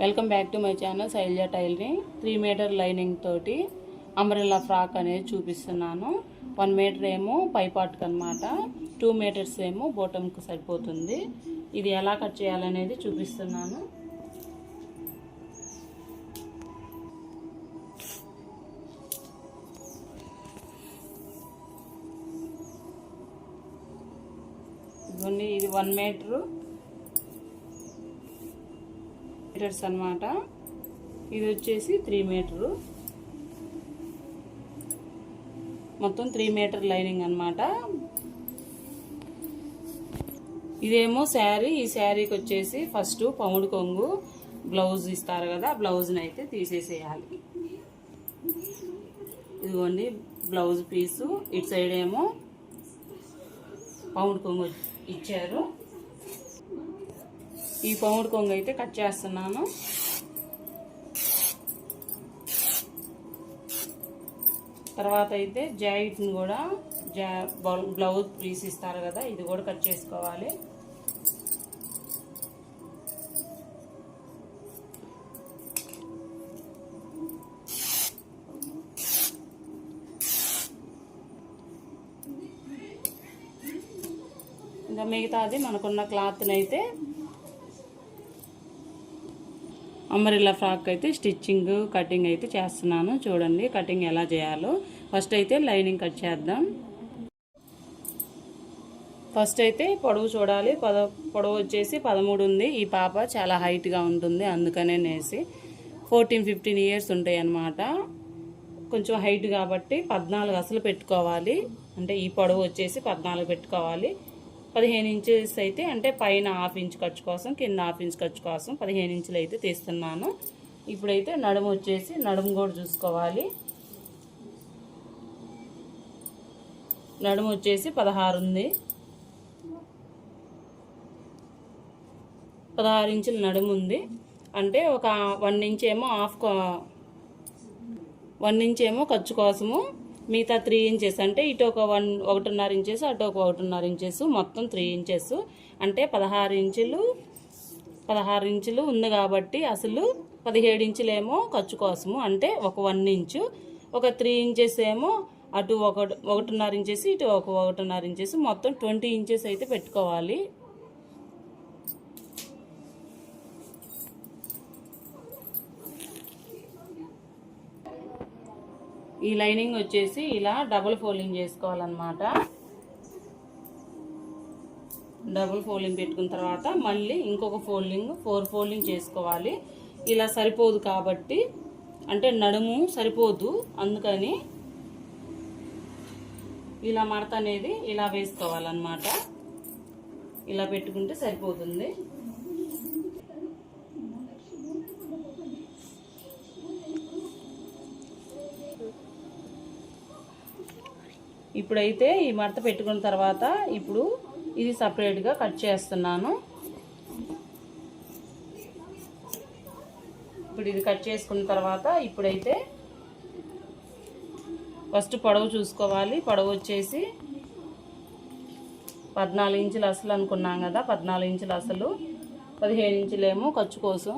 Welcome back to my channel Shailaja tailoring. Three meter lining తోటి umbrella frock అనేది చూపిస్తున్నాను. One metre ఏమో పైపాట్కి అనమాట టూ మీటర్స్ ఏమో బోటంకి సరిపోతుంది. ఇది ఎలా కట్ చేయాలనేది చూపిస్తున్నాను. ఇదిగోండి ఇది వన్ మీటరు మీటర్స్ అనమాట ఇది వచ్చేసి త్రీ మీటరు. మొత్తం త్రీ మీటర్ లైనింగ్ అనమాట ఇదేమో శారీ. ఈ శారీకి వచ్చేసి ఫస్ట్ పముడు కొంగు బ్లౌజ్ ఇస్తారు కదా బ్లౌజ్ని అయితే తీసేసేయాలి. ఇదిగోండి బ్లౌజ్ పీసు. ఇటు సైడ్ ఏమో పౌండ్ కొంగు ఇచ్చారు. ఈ పౌండ్ కొంగు అయితే కట్ చేస్తున్నాను. తర్వాత అయితే జాయిట్ని కూడా జా బ్లౌజ్ పీస్ ఇస్తారు కదా ఇది కూడా కట్ చేసుకోవాలి. ఇంకా మిగతాది మనకున్న క్లాత్ని అయితే అమరిల్లా ఫ్రాక్ అయితే స్టిచ్చింగ్ కటింగ్ అయితే చేస్తున్నాను. చూడండి కటింగ్ ఎలా చేయాలో. ఫస్ట్ అయితే లైనింగ్ కట్ చేద్దాం. ఫస్ట్ అయితే పొడవు చూడాలి. పద పొడవు వచ్చేసి పదమూడు ఉంది. ఈ పాప చాలా హైట్గా ఉంటుంది. అందుకనే నేసి ఫోర్టీన్ ఫిఫ్టీన్ ఇయర్స్ ఉంటాయి అన్నమాట. కొంచెం హైట్ కాబట్టి పద్నాలుగు అసలు పెట్టుకోవాలి. అంటే ఈ పొడవు వచ్చేసి పద్నాలుగు పెట్టుకోవాలి. పదిహేను ఇంచెస్ అయితే అంటే పైన హాఫ్ ఇంచ్ ఖర్చు కోసం కింద హాఫ్ ఇంచ్ ఖర్చు కోసం పదిహేను ఇంచులు అయితే తీస్తున్నాను. ఇప్పుడైతే నడుము వచ్చేసి నడుము కూడా చూసుకోవాలి. నడుము వచ్చేసి పదహారు ఉంది. పదహారు ఇంచుల నడుము ఉంది. అంటే ఒక వన్ ఇంచ్ ఏమో హాఫ్ వన్ ఇంచ్ ఏమో ఖర్చు కోసము మిగతా త్రీ ఇంచెస్ అంటే ఇటు ఒక వన్ ఒకటిన్నర ఇంచెస్ అటు ఒక ఒకటిన్నర ఇంచెస్ మొత్తం త్రీ ఇంచెస్. అంటే పదహారు ఇంచులు పదహారు ఇంచులు ఉంది కాబట్టి అసలు పదిహేడు ఇంచులేమో ఖర్చు కోసము. అంటే ఒక వన్ ఇంచు ఒక త్రీ ఇంచెస్ ఏమో అటు ఒక ఒకటిన్నర ఇంచెస్ ఇటు ఒక ఒకటిన్నర ఇంచెస్. మొత్తం ట్వంటీ ఇంచెస్ అయితే పెట్టుకోవాలి. ఈ లైనింగ్ వచ్చేసి ఇలా డబుల్ ఫోల్డింగ్ చేసుకోవాలన్నమాట. డబుల్ ఫోల్డింగ్ పెట్టుకున్న తర్వాత మళ్ళీ ఇంకొక ఫోల్డింగ్ ఫోర్ ఫోల్డింగ్ చేసుకోవాలి. ఇలా సరిపోదు కాబట్టి అంటే నడుము సరిపోదు అందుకని ఇలా మడత అనేది ఇలా వేసుకోవాలన్నమాట. ఇలా పెట్టుకుంటే సరిపోతుంది. ఇప్పుడైతే ఈ మడత పెట్టుకున్న తర్వాత ఇప్పుడు ఇది సపరేట్గా కట్ చేస్తున్నాను. ఇప్పుడు ఇది కట్ చేసుకున్న తర్వాత ఇప్పుడైతే ఫస్ట్ పొడవు చూసుకోవాలి. పొడవు వచ్చేసి పద్నాలుగు ఇంచులు అసలు అనుకున్నాం కదా పద్నాలుగు ఇంచులు అసలు. పదిహేను ఇంచులేమో ఖర్చు కోసం.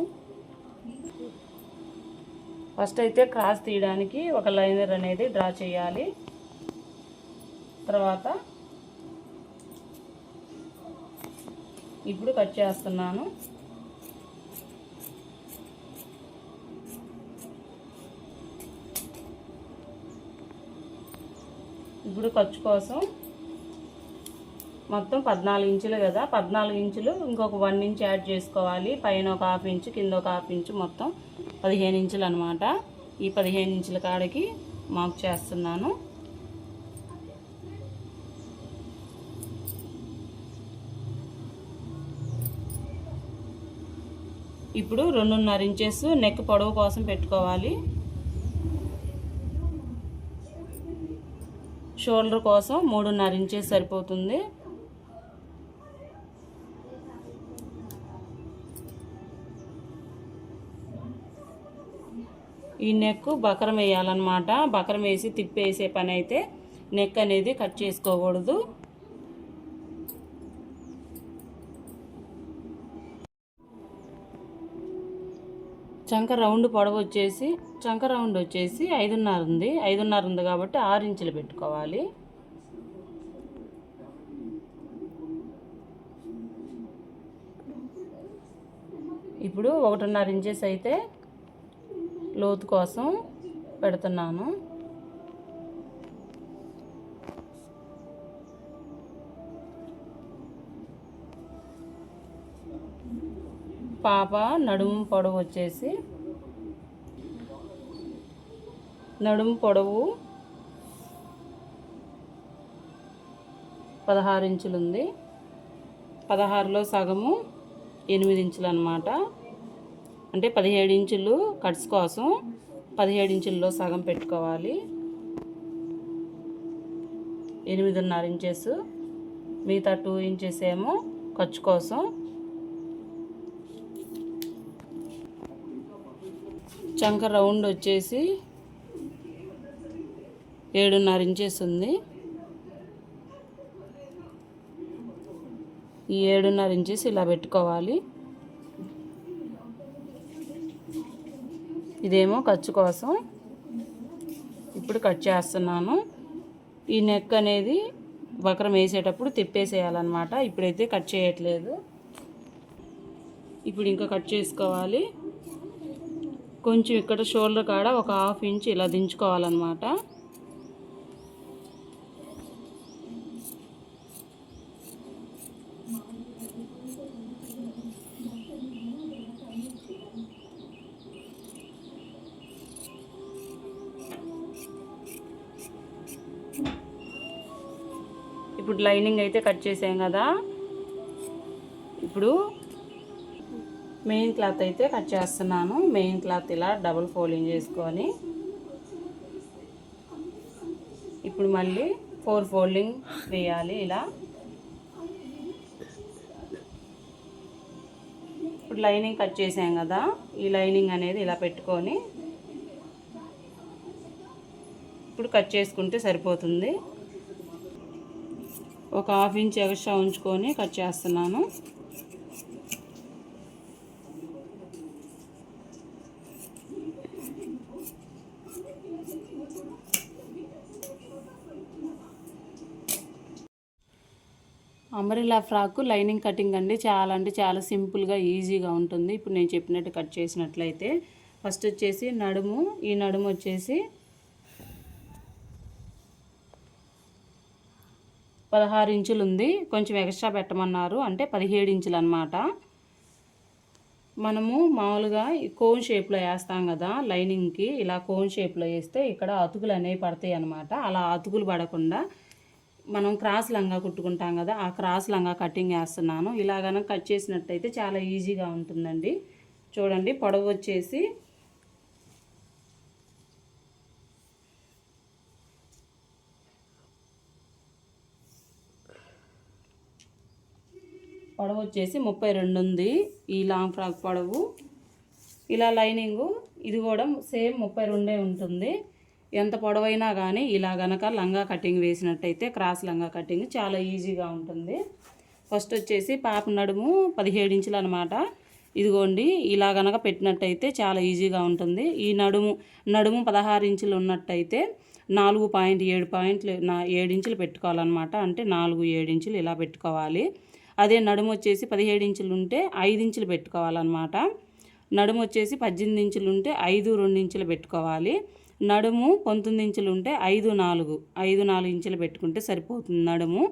ఫస్ట్ అయితే క్రాస్ తీయడానికి ఒక లైనర్ అనేది డ్రా చేయాలి. తర్వాత ఇప్పుడు కట్ చేస్తున్నాను. ఇప్పుడు ఖర్చు కోసం మొత్తం పద్నాలుగు ఇంచులు కదా. పద్నాలుగు ఇంచులు ఇంకొక వన్ ఇంచ్ యాడ్ చేసుకోవాలి. పైన ఒక హాఫ్ ఇంచు కింద ఒక హాఫ్ ఇంచు మొత్తం పదిహేను ఇంచులు అనమాట ఈ పదిహేను ఇంచుల కాడకి మార్క్ చేస్తున్నాను. ఇప్పుడు రెండున్నర ఇంచెస్ నెక్ పొడవు కోసం పెట్టుకోవాలి. షోల్డర్ కోసం మూడున్నర ఇంచెస్ సరిపోతుంది. ఈ నెక్ బకరం వేయాలన్నమాట. బకరం వేసి తిప్పేసే పని అయితే నెక్ అనేది కట్ చేసుకోకూడదు. చంక రౌండ్ పొడవు వచ్చేసి చంక రౌండ్ వచ్చేసి ఐదున్నర ఉంది. ఐదున్నర ఉంది కాబట్టి ఆరు ఇంచులు పెట్టుకోవాలి. ఇప్పుడు ఒకటిన్నర ఇంచెస్ అయితే లోతు కోసం పెడుతున్నాను. పాప నడుము పొడవు వచ్చేసి నడుము పొడవు పదహారు ఇంచులు ఉంది పదహారులో సగము ఎనిమిది ఇంచులు అనమాట అంటే పదిహేడు ఇంచులు కట్స్ కోసం పదిహేడు ఇంచుల్లో సగం పెట్టుకోవాలి. ఎనిమిదిన్నర ఇంచెస్ మిగతా టూ ఇంచెస్ ఏమో ఖర్చు కోసం చంక రౌండ్ వచ్చేసి ఏడున్నర ఇంచెస్ ఉంది. ఈ ఏడున్నర ఇంచెస్ ఇలా పెట్టుకోవాలి. ఇదేమో ఖర్చు కోసం ఇప్పుడు కట్ చేస్తున్నాను. ఈ నెక్ అనేది వక్రం వేసేటప్పుడు తిప్పేసేయాలన్నమాట. ఇప్పుడైతే కట్ చేయట్లేదు. ఇప్పుడు ఇంకా కట్ చేసుకోవాలి. కొంచెం ఇక్కడ షోల్డర్ కాడ ఒక హాఫ్ ఇంచ్ ఇలా దించుకోవాలన్నమాట. ఇప్పుడు లైనింగ్ అయితే కట్ చేసాం కదా. ఇప్పుడు మెయిన్ క్లాత్ అయితే కట్ చేస్తున్నాను. మెయిన్ క్లాత్ ఇలా డబుల్ ఫోల్డింగ్ చేసుకొని. ఇప్పుడు మళ్ళీ ఫోర్ ఫోల్డింగ్ వేయాలి ఇలా. ఇప్పుడు లైనింగ్ కట్ చేసాం కదా ఈ లైనింగ్ అనేది ఇలా పెట్టుకొని. ఇప్పుడు కట్ చేసుకుంటే సరిపోతుంది. ఒక హాఫ్ ఇంచ్ ఎక్స్ట్రా ఉంచుకొని కట్ చేస్తున్నాను. అంబ్రెల్లా ఫ్రాక్ లైనింగ్ కటింగ్ అండి. చాలా అంటే చాలా సింపుల్గా ఈజీగా ఉంటుంది. ఇప్పుడు నేను చెప్పినట్టు కట్ చేసినట్లయితే ఫస్ట్ వచ్చేసి నడుము ఈ నడుము వచ్చేసి పదహారు ఇంచులు ఉంది. కొంచెం ఎక్స్ట్రా పెట్టమన్నారు. అంటే పదిహేడు ఇంచులు అనమాట మనము మామూలుగా కోన్ షేప్లో వేస్తాం కదా లైనింగ్కి. ఇలా కోన్ షేప్లో వేస్తే ఇక్కడ అతుకులు అనేవి పడతాయి అనమాట అలా అతుకులు పడకుండా మనం క్రాస్ లంగా కుట్టుకుంటాం కదా ఆ క్రాస్ లంగా కటింగ్ వేస్తున్నాను. ఇలాగన కట్ చేసినట్టయితే చాలా ఈజీగా ఉంటుందండి. చూడండి పొడవు వచ్చేసి పొడవు వచ్చేసి ముప్పై రెండు ఉంది ఈ లాంగ్ ఫ్రాక్ పొడవు. ఇలా లైనింగు ఇది కూడా సేమ్ ముప్పై రెండే ఉంటుంది. ఎంత పొడవైనా కానీ ఇలా గనక లంగా కటింగ్ వేసినట్టయితే క్రాస్ లంగా కటింగ్ చాలా ఈజీగా ఉంటుంది. ఫస్ట్ వచ్చేసి పాప నడుము పదిహేడు ఇంచులు అనమాట ఇదిగోండి ఇలా గనక పెట్టినట్టయితే చాలా ఈజీగా ఉంటుంది. ఈ నడుము నడుము పదహారు ఇంచులు ఉన్నట్టయితే నాలుగు పాయింట్ ఏడు పాయింట్లు నా ఏడు ఇంచులు పెట్టుకోవాలన్నమాట. అంటే నాలుగు ఏడు ఇంచులు ఇలా పెట్టుకోవాలి. అదే నడుము వచ్చేసి పదిహేడు ఇంచులు ఉంటే ఐదు ఇంచులు పెట్టుకోవాలన్నమాట. నడుము వచ్చేసి పద్దెనిమిది ఇంచులు ఉంటే ఐదు రెండు ఇంచులు పెట్టుకోవాలి. నడుము పంతొమ్మిది ఇంచులు ఉంటే ఐదు నాలుగు. ఐదు నాలుగు ఇంచులు పెట్టుకుంటే సరిపోతుంది నడుము.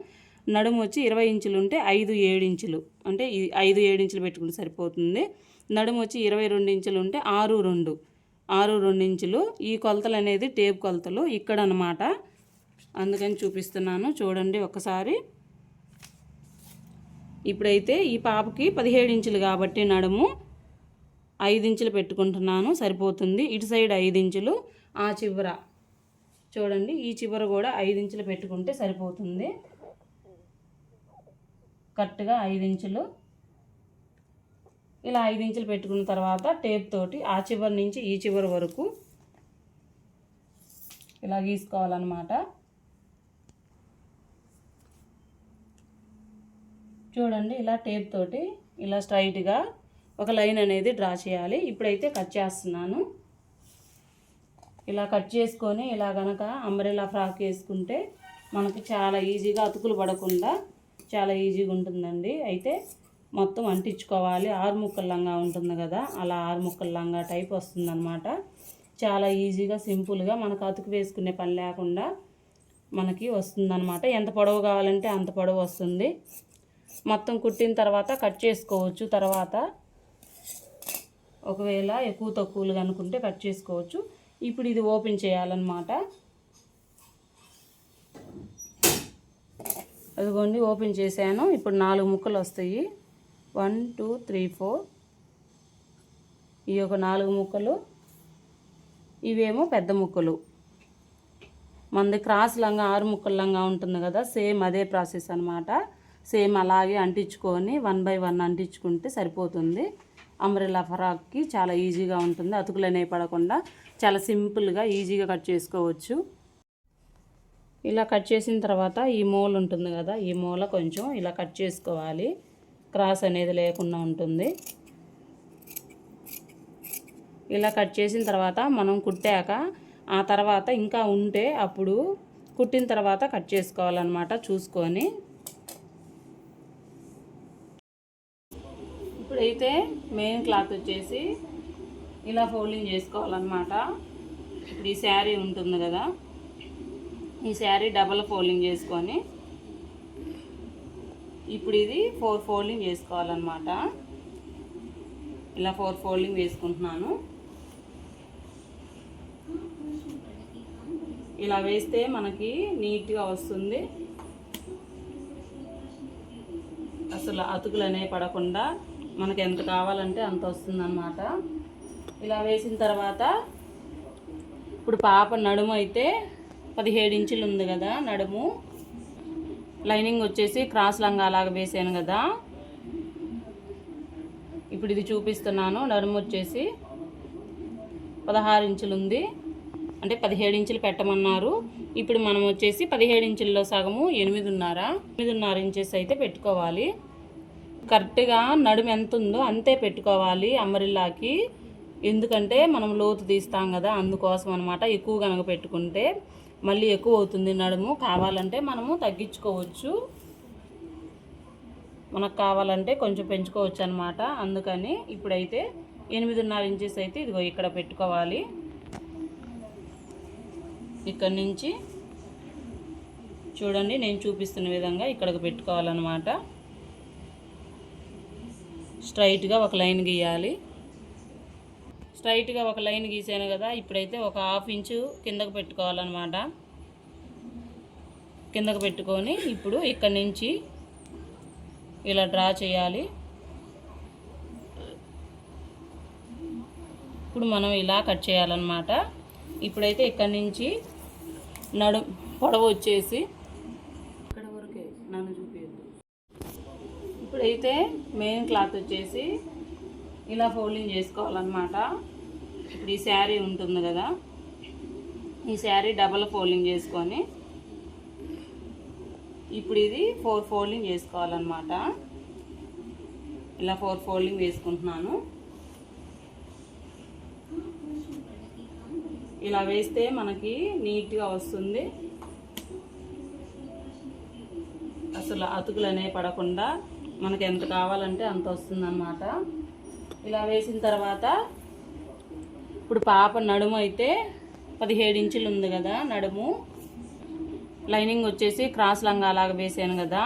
నడుము వచ్చి ఇరవై ఇంచులు ఉంటే ఐదు ఏడు ఇంచులు. అంటే ఐదు ఏడు ఇంచులు పెట్టుకుంటే సరిపోతుంది. నడుము వచ్చి ఇరవై రెండు ఇంచులు ఉంటే ఆరు రెండు. ఆరు రెండు ఇంచులు. ఈ కొలతలు అనేది టేప్ కొలతలు ఇక్కడ అనమాట అందుకని చూపిస్తున్నాను. చూడండి ఒకసారి. ఇప్పుడైతే ఈ పాపకి పదిహేడు ఇంచులు కాబట్టి నడుము ఐదు ఇంచులు పెట్టుకుంటున్నాను. సరిపోతుంది. ఇటు సైడ్ ఐదు ఇంచులు. ఆ చివర. చూడండి ఈ చివర కూడా ఐదు ఇంచులు పెట్టుకుంటే సరిపోతుంది. కరెక్ట్గా ఐదు ఇంచులు. ఇలా ఐదు ఇంచులు పెట్టుకున్న తర్వాత టేప్ తోటి ఆ చివరి నుంచి ఈ చివరి వరకు ఇలా గీసుకోవాలన్నమాట. చూడండి ఇలా టేప్ తోటి ఇలా స్ట్రైట్గా ఒక లైన్ అనేది డ్రా చేయాలి. ఇప్పుడైతే కట్ చేస్తున్నాను. ఇలా కట్ చేసుకొని ఇలా గనక అంబ్రెలా ఫ్రాక్ వేసుకుంటే మనకి చాలా ఈజీగా అతుకులు పడకుండా చాలా ఈజీగా ఉంటుందండి. అయితే మొత్తం అంటించుకోవాలి. ఆరు ముక్కల లంగా ఉంటుంది కదా అలా ఆరు ముక్కల లంగా టైప్ వస్తుందన్నమాట. చాలా ఈజీగా సింపుల్గా మనకు అతుకు వేసుకునే పని లేకుండా మనకి వస్తుందన్నమాట. ఎంత పొడవు కావాలంటే అంత పొడవు వస్తుంది. మొత్తం కుట్టిన తర్వాత కట్ చేసుకోవచ్చు. తర్వాత ఒకవేళ ఎక్కువ తక్కువలు అనుకుంటే కట్ చేసుకోవచ్చు. ఇప్పుడు ఇది ఓపెన్ చేయాలన్నమాట. అదిగోండి ఓపెన్ చేశాను. ఇప్పుడు నాలుగు ముక్కలు వస్తాయి. One two three four. ఈ ఒక నాలుగు ముక్కలు. ఇవేమో పెద్ద ముక్కలు. మనది క్రాస్ లంగా ఆరు ముక్కల లంగా ఉంటుంది కదా సేమ్ అదే ప్రాసెస్ అనమాట సేమ్ అలాగే అంటించుకొని వన్ బై వన్ అంటించుకుంటే సరిపోతుంది. అంబ్రెల్లా ఫరాక్కి చాలా ఈజీగా ఉంటుంది. అతుకులు అనేవి పడకుండా చాలా సింపుల్గా ఈజీగా కట్ చేసుకోవచ్చు. ఇలా కట్ చేసిన తర్వాత ఈ మూల ఉంటుంది కదా ఈ మూల కొంచెం ఇలా కట్ చేసుకోవాలి. క్రాస్ అనేది లేకుండా ఉంటుంది. ఇలా కట్ చేసిన తర్వాత మనం కుట్టాక ఆ తర్వాత ఇంకా ఉంటే అప్పుడు కుట్టిన తర్వాత కట్ చేసుకోవాలన్నమాట చూసుకొని. ఇప్పుడైతే మెయిన్ క్లాత్ వచ్చేసి ఇలా ఫోల్డింగ్ చేసుకోవాలన్నమాట. ఇప్పుడు ఈ శారీ ఉంటుంది కదా. ఈ శారీ డబల్ ఫోల్డింగ్ చేసుకొని ఇప్పుడు ఇది ఫోర్ ఫోల్డింగ్ చేసుకోవాలన్నమాట. ఇలా ఫోర్ ఫోల్డింగ్ వేసుకుంటున్నాను ఇలా వేస్తే మనకి నీట్గా వస్తుంది. అసలు అతుకులు అనేవి పడకుండా మనకు ఎంత కావాలంటే అంత వస్తుందన్నమాట. ఇలా వేసిన తర్వాత ఇప్పుడు పాప నడుము అయితే పదిహేడు ఇంచులు ఉంది కదా నడుము. లైనింగ్ వచ్చేసి క్రాస్ లంగా అలాగ వేసాను కదా. ఇప్పుడు ఇది చూపిస్తున్నాను. నడుము వచ్చేసి పదహారు ఇంచులు ఉంది. అంటే పదిహేడు ఇంచులు పెట్టమన్నారు. ఇప్పుడు మనం వచ్చేసి పదిహేడు ఇంచుల్లో సగము ఎనిమిదిన్నర ఎనిమిదిన్నర ఇంచెస్ అయితే పెట్టుకోవాలి. కరెక్ట్గా నడుము ఎంత ఉందో అంతే పెట్టుకోవాలి అమరిల్లాకి. ఎందుకంటే మనం లోతు తీస్తాం కదా అందుకోసం అనమాట ఎక్కువ కనుక పెట్టుకుంటే మళ్ళీ ఎక్కువ అవుతుంది నడుము. కావాలంటే మనము తగ్గించుకోవచ్చు. మనకు కావాలంటే కొంచెం పెంచుకోవచ్చు అనమాట అందుకని ఇప్పుడైతే ఎనిమిదిన్నర ఇంచెస్ అయితే ఇదిగో ఇక్కడ పెట్టుకోవాలి. ఇక్కడ నుంచి చూడండి నేను చూపిస్తున్న విధంగా ఇక్కడికి పెట్టుకోవాలన్నమాట. స్ట్రైట్గా ఒక లైన్ గీయాలి. స్ట్రైట్గా ఒక లైన్ గీసాను కదా ఇప్పుడైతే ఒక హాఫ్ ఇంచు కిందకు పెట్టుకోవాలన్నమాట. కిందకు పెట్టుకొని ఇప్పుడు ఇక్కడ నుంచి ఇలా డ్రా చేయాలి. ఇప్పుడు మనం ఇలా కట్ చేయాలన్నమాట. ఇప్పుడైతే ఇక్కడ నుంచి నడు పొడవు వచ్చేసి ఇక్కడ వరకే నన్ను చూపించద్దు ఇప్పుడైతే మెయిన్ క్లాత్ వచ్చేసి ఇలా ఫోల్డింగ్ చేసుకోవాలన్నమాట. ఇప్పుడు ఈ శారీ ఉంటుంది కదా ఈ శారీ డబల్ ఫోల్డింగ్ చేసుకొని ఇప్పుడు ఇది ఫోర్ ఫోల్డింగ్ చేసుకోవాలన్నమాట. ఇలా ఫోర్ ఫోల్డింగ్ వేసుకుంటున్నాను. ఇలా వేస్తే మనకి నీట్గా వస్తుంది. అసలు అతుకులు అనేవి పడకుండా మనకి ఎంత కావాలంటే అంత వస్తుంది అన్నమాట ఇలా వేసిన తర్వాత ఇప్పుడు పాప నడుము అయితే పదిహేడు ఇంచులు ఉంది కదా నడుము. లైనింగ్ వచ్చేసి క్రాస్ లంగా అలాగ వేసాను కదా.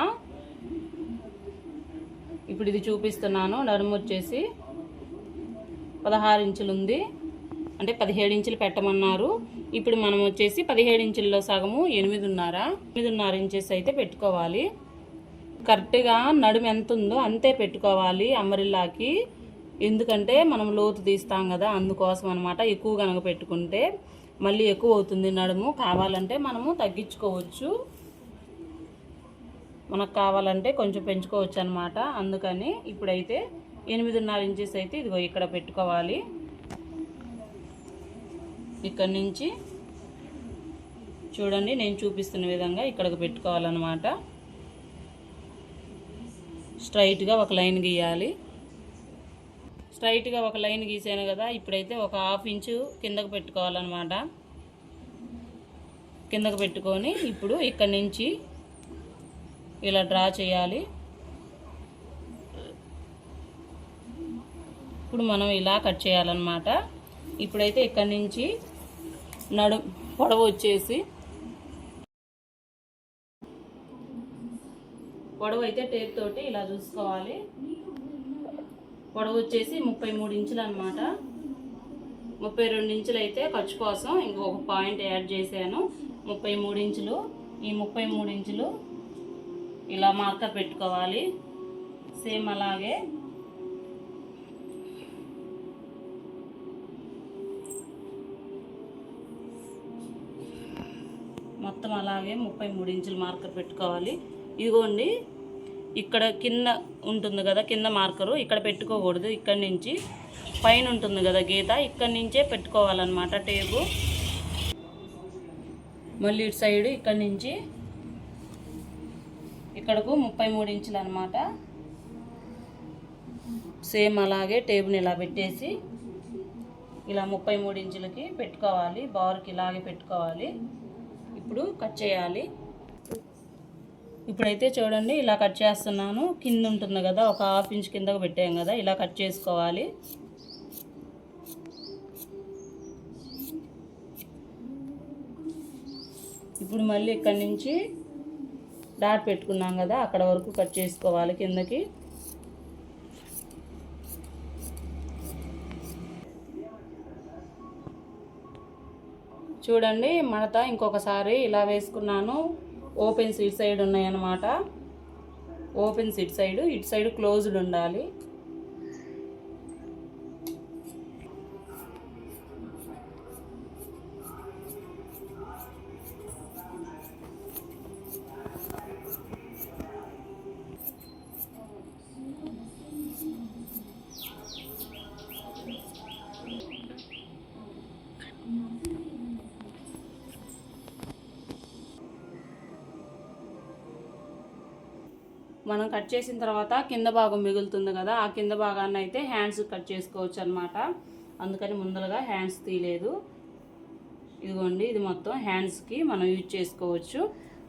ఇప్పుడు ఇది చూపిస్తున్నాను. నడుము వచ్చేసి పదహారు ఇంచులు ఉంది. అంటే పదిహేడు ఇంచులు పెట్టమన్నారు. ఇప్పుడు మనం వచ్చేసి పదిహేడు ఇంచుల్లో సగము ఎనిమిదిన్నర ఎనిమిదిన్నర ఇంచెస్ అయితే పెట్టుకోవాలి. కరెక్ట్గా నడుము ఎంత ఉందో అంతే పెట్టుకోవాలి అమరిల్లాకి. ఎందుకంటే మనం లోతు తీస్తాం కదా అందుకోసం అనమాట ఎక్కువ కనుక పెట్టుకుంటే మళ్ళీ ఎక్కువ అవుతుంది నడుము. కావాలంటే మనము తగ్గించుకోవచ్చు. మనకు కావాలంటే కొంచెం పెంచుకోవచ్చు అనమాట అందుకని ఇప్పుడైతే ఎనిమిదిన్నర ఇంచెస్ అయితే ఇదిగో ఇక్కడ పెట్టుకోవాలి. ఇక్కడ నుంచి చూడండి నేను చూపిస్తున్న విధంగా ఇక్కడికి పెట్టుకోవాలన్నమాట. స్ట్రైట్గా ఒక లైన్ గీయాలి. స్ట్రైట్గా ఒక లైన్ గీసాను కదా ఇప్పుడైతే ఒక హాఫ్ ఇంచు కిందకు పెట్టుకోవాలన్నమాట. కిందకు పెట్టుకొని ఇప్పుడు ఇక్కడి నుంచి ఇలా డ్రా చేయాలి. ఇప్పుడు మనం ఇలా కట్ చేయాలన్నమాట. ఇప్పుడైతే ఇక్కడి నుంచి నడు పొడవు వచ్చేసి పొడవు అయితే టేప్ తోటి ఇలా చూసుకోవాలి. పొడవు వచ్చేసి ముప్పై మూడు ఇంచులు అనమాట ముప్పై రెండు ఇంచులు అయితే ఖర్చు కోసం ఇంకొక పాయింట్ యాడ్ చేశాను. ముప్పై మూడు ఇంచులు. ఈ ముప్పై మూడు ఇంచులు ఇలా మార్క పెట్టుకోవాలి. సేమ్ అలాగే. మొత్తం అలాగే ముప్పై మూడు ఇంచులు మార్కర్ పెట్టుకోవాలి. ఇదిగోండి. ఇక్కడ కింద ఉంటుంది కదా కింద మార్కరు ఇక్కడ పెట్టుకోకూడదు ఇక్కడ నుంచి. పైన ఉంటుంది కదా గీత ఇక్కడ నుంచే పెట్టుకోవాలన్నమాట టేపు మళ్ళీ ఇటు సైడ్ ఇక్కడ నుంచి ఇక్కడకు ముప్పై మూడు ఇంచులు అనమాట సేమ్ అలాగే టేబుల్ని ఇలా పెట్టేసి ఇలా ముప్పై మూడు ఇంచులకి పెట్టుకోవాలి బార్కి ఇలాగే పెట్టుకోవాలి. ఇప్పుడు కట్ చేయాలి. ఇప్పుడైతే చూడండి ఇలా కట్ చేస్తున్నాను. కింద ఉంటుంది కదా ఒక హాఫ్ ఇంచ్ కిందకు పెట్టాం కదా ఇలా కట్ చేసుకోవాలి. ఇప్పుడు మళ్ళీ ఇక్కడి నుంచి డాట్ పెట్టుకున్నాం కదా అక్కడ వరకు కట్ చేసుకోవాలి కిందకి. చూడండి మడత ఇంకొకసారి ఇలా వేసుకున్నాను. ఓపెన్ సిట్ సైడ్ ఉన్నాయన్నమాట. ఓపెన్ సిట్ సైడ్ ఇటు సైడ్ క్లోజ్డ్ ఉండాలి. మనం కట్ చేసిన తర్వాత కింద భాగం మిగులుతుంది కదా ఆ కింద భాగాన్ని అయితే హ్యాండ్స్ కట్ చేసుకోవచ్చు అనమాట అందుకని ముందరగా హ్యాండ్స్ తీయలేదు. ఇదిగోండి ఇది మొత్తం హ్యాండ్స్కి మనం యూజ్ చేసుకోవచ్చు.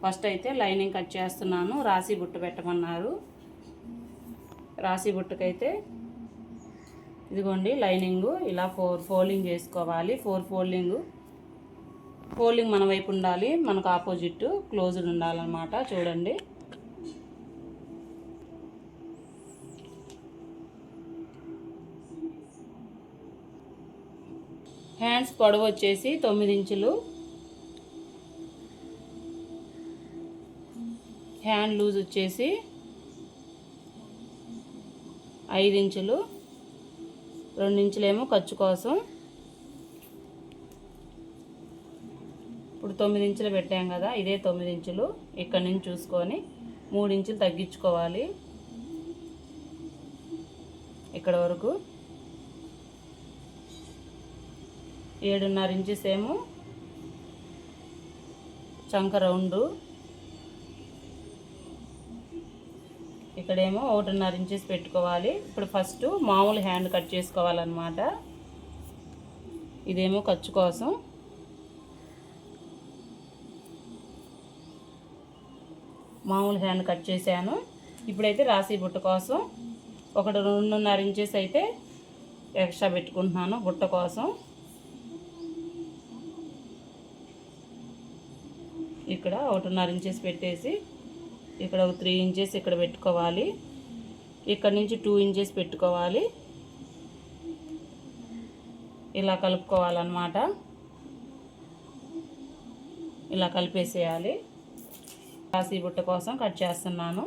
ఫస్ట్ అయితే లైనింగ్ కట్ చేస్తున్నాను. రాసి బుట్ట పెట్టమన్నారు. రాసి బుట్టకైతే ఇదిగోండి లైనింగ్ ఇలా ఫోర్ ఫోల్డింగ్ చేసుకోవాలి. ఫోర్ ఫోల్డింగ్ ఫోల్డింగ్ మన వైపు ఉండాలి. మనకు ఆపోజిట్ క్లోజ్డ్ ఉండాలన్నమాట. చూడండి. హ్యాండ్స్ పొడవు వచ్చేసి తొమ్మిది ఇంచులు. హ్యాండ్ లూజ్ వచ్చేసి ఐదు ఇంచులు. రెండు ఇంచులేమో ఖర్చు కోసం. ఇప్పుడు తొమ్మిది ఇంచులు పెట్టాం కదా ఇదే తొమ్మిది ఇంచులు. ఇక్కడ నుంచి చూసుకొని మూడు ఇంచులు తగ్గించుకోవాలి. ఇక్కడ వరకు ఏడున్నర ఇంచెస్ ఏమో చంక రౌండు. ఇక్కడేమో ఒకటిన్నర ఇంచెస్ పెట్టుకోవాలి. ఇప్పుడు ఫస్ట్ మామూలు హ్యాండ్ కట్ చేసుకోవాలన్నమాట. ఇదేమో ఖర్చు కోసం. మామూలు హ్యాండ్ కట్ చేశాను. ఇప్పుడైతే రాసి బుట్ట కోసం. ఒకటి రెండున్నర ఇంచెస్ అయితే ఎక్స్ట్రా పెట్టుకుంటున్నాను బుట్ట కోసం ఇక్కడ ఒకటిన్నర ఇంచెస్ పెట్టేసి. ఇక్కడ ఒక త్రీ ఇంచెస్ ఇక్కడ పెట్టుకోవాలి. ఇక్కడ నుంచి టూ ఇంచెస్ పెట్టుకోవాలి. ఇలా కలుపుకోవాలన్నమాట. ఇలా కలిపేసేయాలి. కాసి బుట్ట కోసం కట్ చేస్తున్నాను.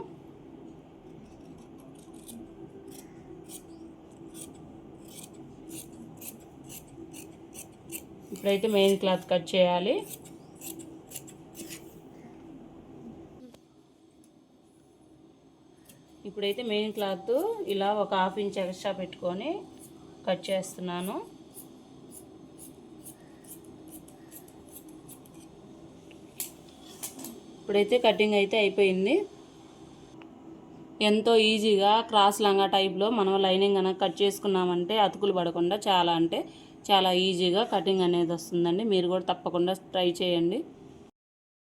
ఇప్పుడైతే మెయిన్ క్లాత్ కట్ చేయాలి. ఇప్పుడైతే మెయిన్ క్లాత్ ఇలా ఒక హాఫ్ ఇంచ్ ఎక్స్ట్రా పెట్టుకొని కట్ చేస్తున్నాను. ఇప్పుడైతే కటింగ్ అయితే అయిపోయింది. ఎంతో ఈజీగా క్రాస్ లంగా టైప్లో మనం లైనింగ్ కనుక కట్ చేసుకున్నామంటే అతుకులు పడకుండా చాలా అంటే చాలా ఈజీగా కటింగ్ అనేది వస్తుందండి. మీరు కూడా తప్పకుండా ట్రై చేయండి.